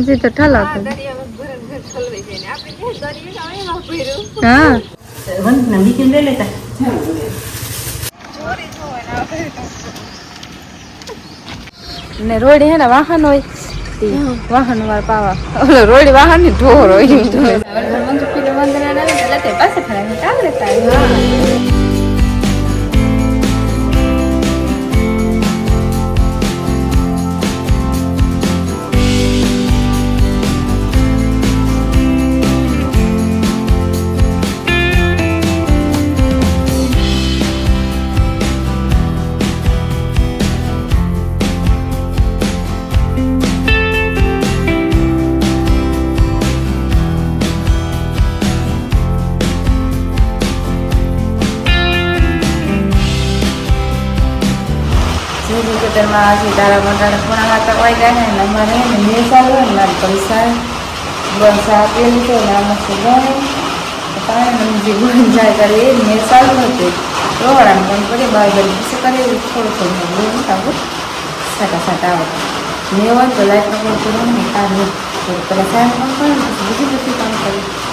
જી તો ઠાલો હા, ને. રોડ હે. ને વાહન હોય. વાહન વાર પાવા. ઓલો રોડ વાહનની ઢોર હોય આજે તારા મંડાળે પૂણા હોય ગયા ને અમારે ને મેં ચાલુ હોય ને પૈસા બસ આપેલું છે ને આમાં શું ગણે પાણી જે ગુણ જાય કરે એ મેં ચાલુ હતું રોવાડા પણ પડે બાર બાય પછી કરે થોડું થોડું બોલું આવું સાટા સાટા આવે મેં હોય તો લાઈટમાં કોઈ પૂરું નહીં કામ નહીં પેલા સાહેબ કામ કરે ને બીજું બધું કામ કરે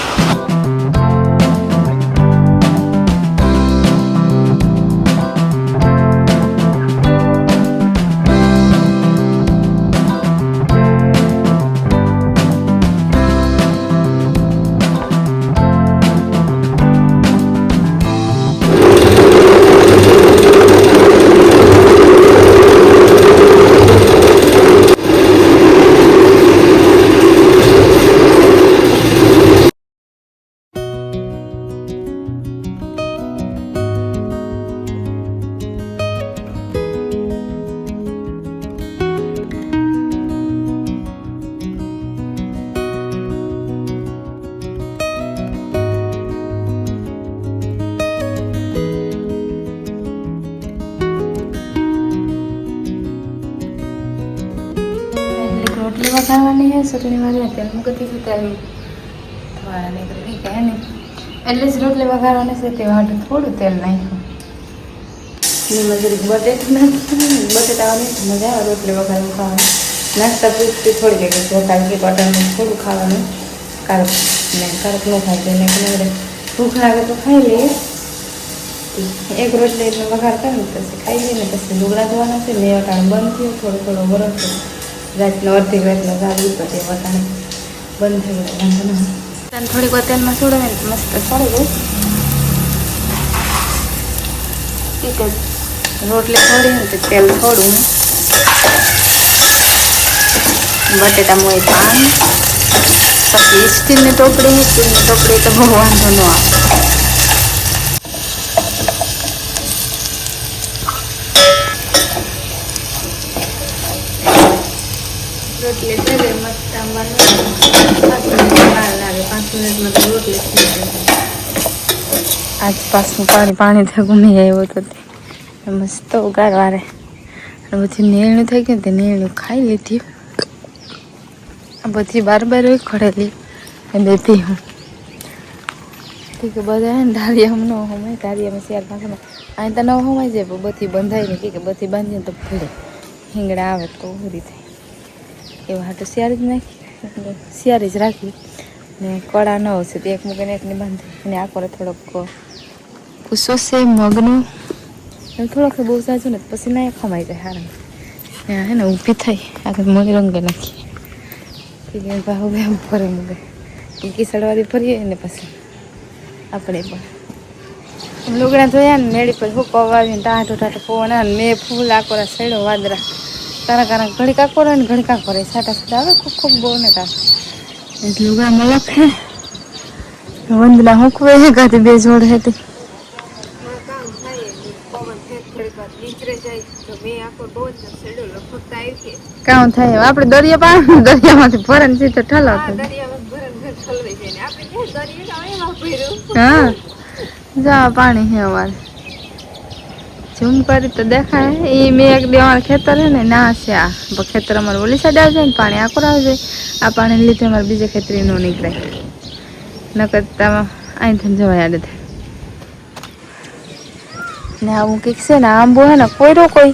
છે ચટણી વાળી તેલ મૂકી દીધું તેલ થવાના નીકળી કે ને એટલે જ રોટલી વઘારવાની છે, તે માટે થોડું તેલ નાખ્યું. એમાં જરીક બટેટું બટેટાવાની મજા આવે રોટલી વઘારવું ખાવાની. નાસ્તા પૂછતી થોડી જોતા કે બટાનું થોડું ખાવાનું. ને કારક ન ખાય ને ભૂખ લાગે તો ખાઈ લઈએ. એક રોટલી એટલે વઘાર કરે પછી ખાઈ લઈએ ને, પછી લુગડા ધોવાના છે મેં અટાણ બંધ થયું, થોડો થોડો થયો રાતનો અડધી રાતનો ગાવી તો તે બંધ થઈ ગયો. વાંધો ના થોડીક વાર તેલમાં છોડે ને મસ્ત છોડી દઉં એક જ રોટલી છોડી ને તેલ થોડું બટેટા મોય પાણી પછી સ્ટીલની ટોપડી સ્ટીલની ટોપડી તો બહુ વાંધો ન આવે રોટલી થઈ ગઈ મસ્ત અમારે પાંચ મિનિટ વાર લાગે પાંચ મિનિટમાં તો રોટલી થઈ જાય. આજ પાછું પાણી પાણી થઈ ઘૂમી આવ્યો તો તે. મસ્ત અને બધી નીરણું થઈ ગયું તે નીરણું ખાઈ લીધી. આ બધી બાર બાર ખડેલી, એ બેઠી હું. ઠીક બધા હે ને હોમાય ધારિયામાં શિયાળ પાસે અહીં તો ન હોમાય જાય બધી બંધાય ને કે બધી બાંધીને તો ભૂલે. હિંગડા આવે તો ઉરી થાય એવા હાટું શિયાળી જ નાખી. શિયાળી જ રાખી. ને કડા ન હશે તે એક મૂકીને એકને બાંધી. અને આખો થોડોક ભૂસો છે મગનો. એમ થોડોક બહુ સાચું ને પછી ના ખમાઈ જાય હારા ને હે ને ઊભી થઈ. આગળ મગ રંગે નાખી. કે ભાવ બે ફરે મૂકે કિસડવાળી ફરીએ ને પછી આપણે પણ. લુગડા ધોયા ને મેળી પર હુકો વાવીને ટાટો ટાટો પવન મેં ફૂલ આકોરા સેડો વાદરા તારા કારણ ઘડી કાકો રહે ને ઘડી કાકો રહે સાટા સાટા આવે ખૂબ ખૂબ બહુ ને કાક એટલે મલક લખે વંદલા હુકવે હે ગાતી બે જોડ હતી કામ થાય આપણે દરિયા પાણી દરિયામાંથી ભરણ છે તો ભર્યું. હા. જા પાણી હે અમારે. ઝૂમ કરી તો દેખાય. એ મેં એક બે અમારે ખેતર હે ને ના છે આ. ખેતર અમારે ઓલી સાઈડ આવી જાય ને પાણી આખું આવી જાય આ પાણી લીધે અમારે બીજે ખેતરી નો નીકળે. નકર તમે અહીંથી જવાય આડે થાય ને આવું કંઈક છે ને આંબો હે ને કોઈરો કોઈ.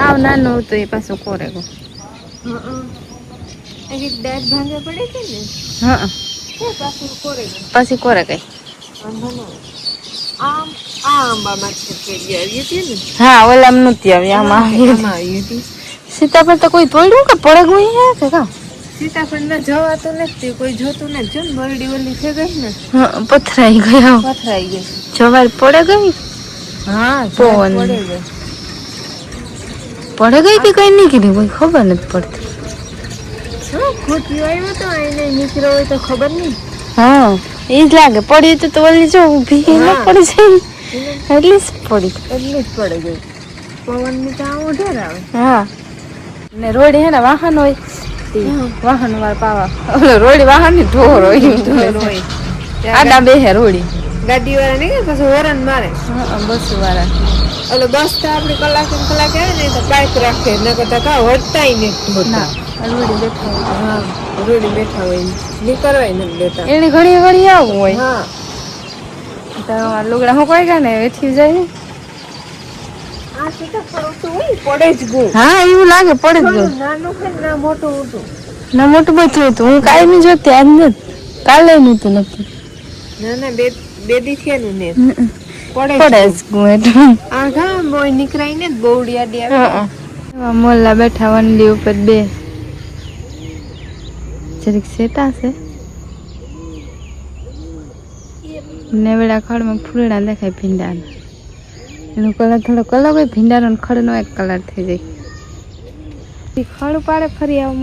આવ નાનું હતું એ પાછું કોરે ગો હા પાછું કોરે ગયું. વાંધો ન આમ આ આંબામાં આવી હતી ને? હા ઓલામ નહોતી આવી આમાં આવી હતી. સીતાફળ તો કોઈ તોડ્યું કે પડે ગયું હે કે કા? સીતાફળ ને જવાતું નથી કોઈ જોતું નથી. જો ને બરડી ઓલી થઈ ગઈ ને હા, પથરાઈ ગયા પથરાઈ ગઈ. જવાર પડે ગઈ? હા પવન. પડે ગઈ. પડે ગઈ કે કઈ નહીં કીધી? કોઈ ખબર નથી પડતી. શું ખોટી આવ્યો તો એને નીકળ્યો હોય તો ખબર નહીં. હા. એ જ લાગે પડી તો ઓલી જો ઊભી ન પડી જાય. એટલી જ પડી. એટલી જ પડે ગઈ. પવનની તો આમ ઉઢેર આવે. હા. ને રોડે હે ને વાહન હોય વાહન વાર પાવા. ઓલો રોડી વાહનની ઢોર હોય ઢોર હોય. આડા બે હે રોડી. ગાડી વાળા ને પછી વરણ મારે. બસ વાળા ઓલો બસ તો આપડી કલાક કલાક આવે ને તો બાઇક રાખે ન કરતા કા હટતાય ને. ના રોડી બેઠા હોય. હા રોડી બેઠા હોય. નીકળવાય નથી દેતા. એની ઘડી ઘડી આવું હોય. હા. લુગડા હું કોઈ ગાને વેઠી જાય? પડે જ ગયું હા એવું લાગે પડે જ ગયું નાનું છે ના મોટું ઊંચું. ના મોટું બધું હતું હું કાયમી જોતી આજ નથી કાલે નહોતું નથી ના ના બે બે દી થયાનું ને પડે જ ગયું. જ ગયું એટલે આ ઘા બોય નીકળાય ને બહુડી આડી આવે હા એવા મોલ્લા બેઠા વંડી ઉપર બે જરીક શેતા છે. નેવડા ખડમાં ફૂલડા દેખાય ભીંડાના. એનો કલર થોડો કલર હોય ભીંડાનો ખડનો એક કલર થઈ જાય. ખડ પાડે ફરી આવું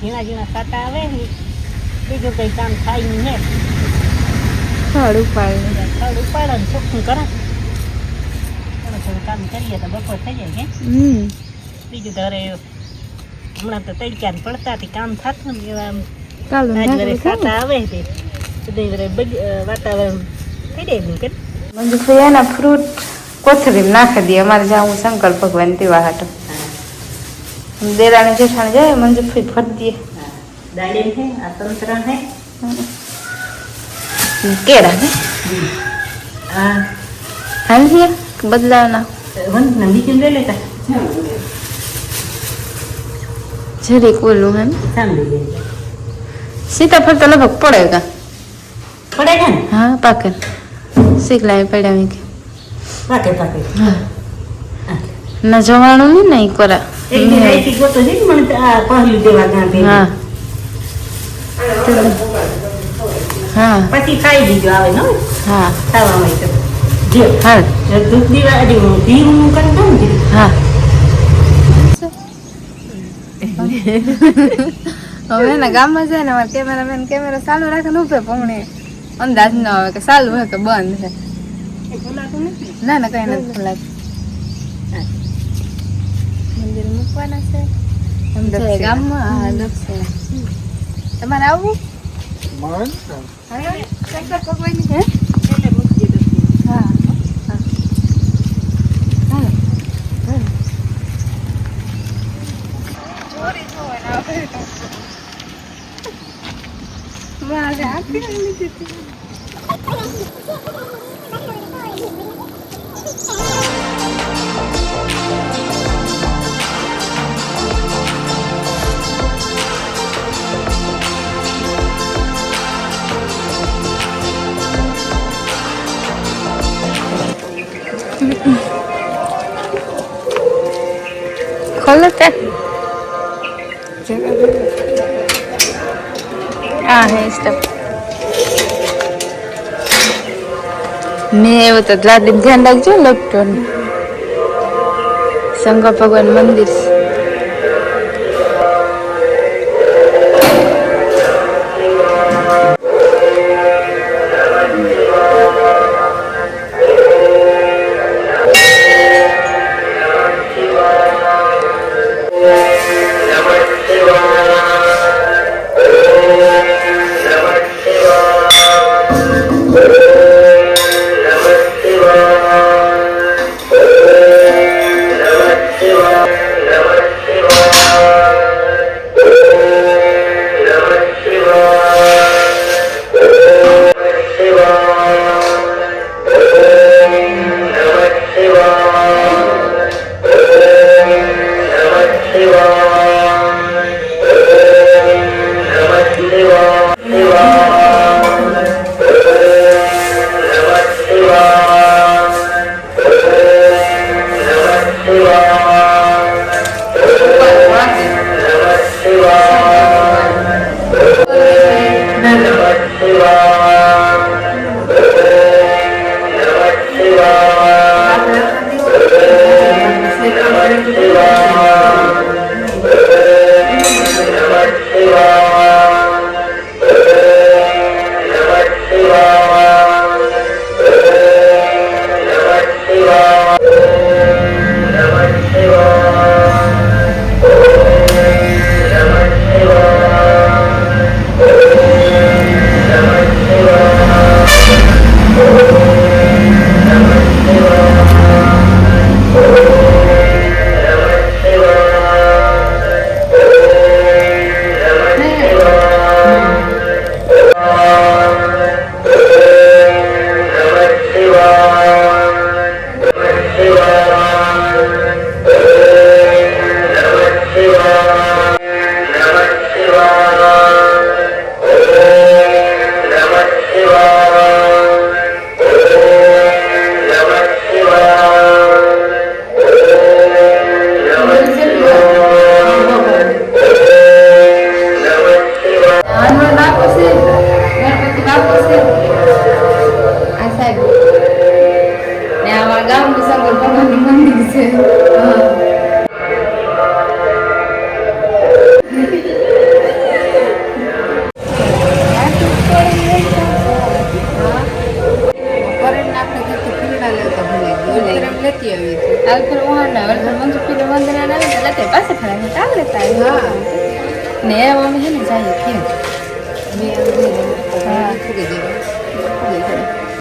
ઝીણા ઝીણા સાટા આવે બીજું કઈ કામ થાય નહીં ને ખડ ઉપાડે. ખડ ઉપાડે ને ચોખ્ખું કરે. થોડું થોડું કામ કરીએ તો બપોર થઈ જાય કે. બીજું તો હમણાં તો તડક્યા પડતા થી કામ થતું ને એવા આવે તે વાતાવરણ થઈ જાય કે ફ્રૂટ કોથળી નાખી દઈએ અમારે હું શંકર ભગવાન તેવા હાટો. દેરાણી જેઠાણી જાય મંજુ ફઈ ફરી દઈએ આ સંતરા કેળા આ હાલ બદલાવના. વંદના બીજું લેતા જરીક ઓલું એમ? સીતાફળ તો લગભગ પડે કા? પડે છે ને? હા પાકે. શીખલા પડ્યા કે પાકે પાકે. ના જવાનું નહીં ને કોરા. હા. હા. પછી ખાઈ દીધું આવે ને હા. ખાવા હોય હા. જો દૂધ દીવા ને હા. હવે એના ગામમાં જાય ને અમારે કેમેરામેન કેમેરા ચાલુ રાખે ને ઉભે પમણે અંદાજ ન આવે કે ચાલુ હોય કે બંધ છે. એ ભૂલાતું નથી? ના ના કઈ નથી ભૂલાતું મંદિર મૂકવાના છે. ગામમાં તમારે આવવું હા, શંકર ભગવાનની હે એટલે મૂકી દીધું હા હા હા હા ચોરી જોવાના આવે મારે આપી લીધી હતી. ખોલો મેં એવું તો લાદી ધ્યાન રાખજો લોકડાઉન શંકર ભગવાન મંદિર